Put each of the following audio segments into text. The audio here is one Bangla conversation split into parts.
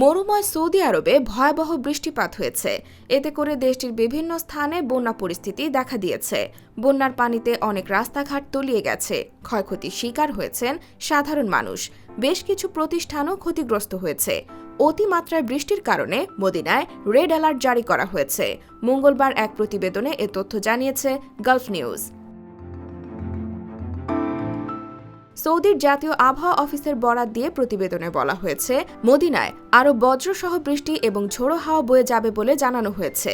মরুময় সৌদি আরবে ভয়াবহ বৃষ্টিপাত হয়েছে। এতে করে দেশটির বিভিন্ন স্থানে বন্যা পরিস্থিতি দেখা দিয়েছে। বন্যার পানিতে অনেক রাস্তাঘাট তলিয়ে গেছে। ক্ষয়ক্ষতির শিকার হয়েছেন সাধারণ মানুষ। বেশ কিছু প্রতিষ্ঠানও ক্ষতিগ্রস্ত হয়েছে। অতিমাত্রায় বৃষ্টির কারণে মদিনায় রেড অ্যালার্ট জারি করা হয়েছে। মঙ্গলবার এক প্রতিবেদনে এ তথ্য জানিয়েছে গালফ নিউজ। সৌদির জাতীয় আবহাওয়া অফিসের বরাত দিয়ে প্রতিবেদনে বলা হয়েছে, মদিনায় আরও বজ্রসহ বৃষ্টি এবং ঝোড়ো হাওয়া বয়ে যাবে বলে জানানো হয়েছে।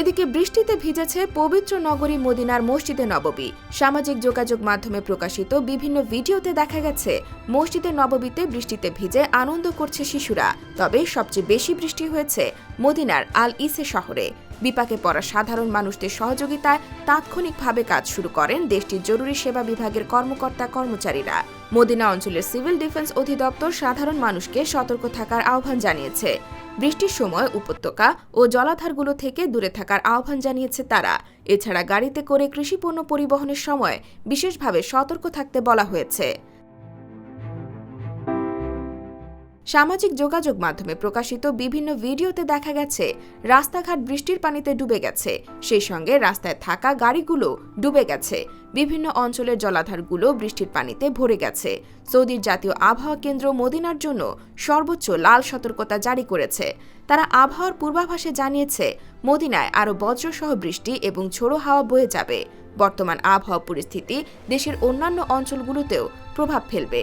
এদিকে বৃষ্টিতে ভিজেছে পবিত্র নগরী মদিনার মসজিদে নববী সামাজিক যোগাযোগ মাধ্যমে প্রকাশিত বিভিন্ন ভিডিওতে দেখা গেছে, মসজিদে নববীতে বৃষ্টিতে ভিজে আনন্দ করছে শিশুরা। তবে সবচেয়ে বেশি বৃষ্টি হয়েছে মদিনার আল ইসে শহরে। বিপাকে পড়া সাধারণ মানুষদের সহযোগিতায় তাৎক্ষণিকভাবে কাজ শুরু করেন দেশটির জরুরি সেবা বিভাগের কর্মকর্তা কর্মচারীরা। মদিনা অঞ্চলের সিভিল ডিফেন্স অধিদপ্তর সাধারণ মানুষকে সতর্ক থাকার আহ্বান জানিয়েছে। বৃষ্টির সময় উপত্যকা ও জলাধারগুলো থেকে দূরে থাকার আহ্বান জানিয়েছে তারা। এছাড়া গাড়িতে করে কৃষিপণ্য পরিবহনের সময় বিশেষভাবে সতর্ক থাকতে বলা হয়েছে। সামাজিক যোগাযোগ মাধ্যমে প্রকাশিত বিভিন্ন ভিডিওতে দেখা গেছে, রাস্তাঘাট বৃষ্টির পানিতে ডুবে গেছে। সেই সঙ্গে রাস্তায় থাকা গাড়িগুলো ডুবে গেছে। বিভিন্ন অঞ্চলের জলাধারগুলো বৃষ্টির পানিতে ভরে গেছে। সৌদির জাতীয় আবহাওয়া কেন্দ্র মদিনার জন্য সর্বোচ্চ লাল সতর্কতা জারি করেছে। তারা আবহাওয়ার পূর্বাভাসে জানিয়েছে, মদিনায় আরও বজ্রসহ বৃষ্টি এবং ঝোড়ো হাওয়া বয়ে যাবে। বর্তমান আবহাওয়া পরিস্থিতি দেশের অন্যান্য অঞ্চলগুলোতেও প্রভাব ফেলবে।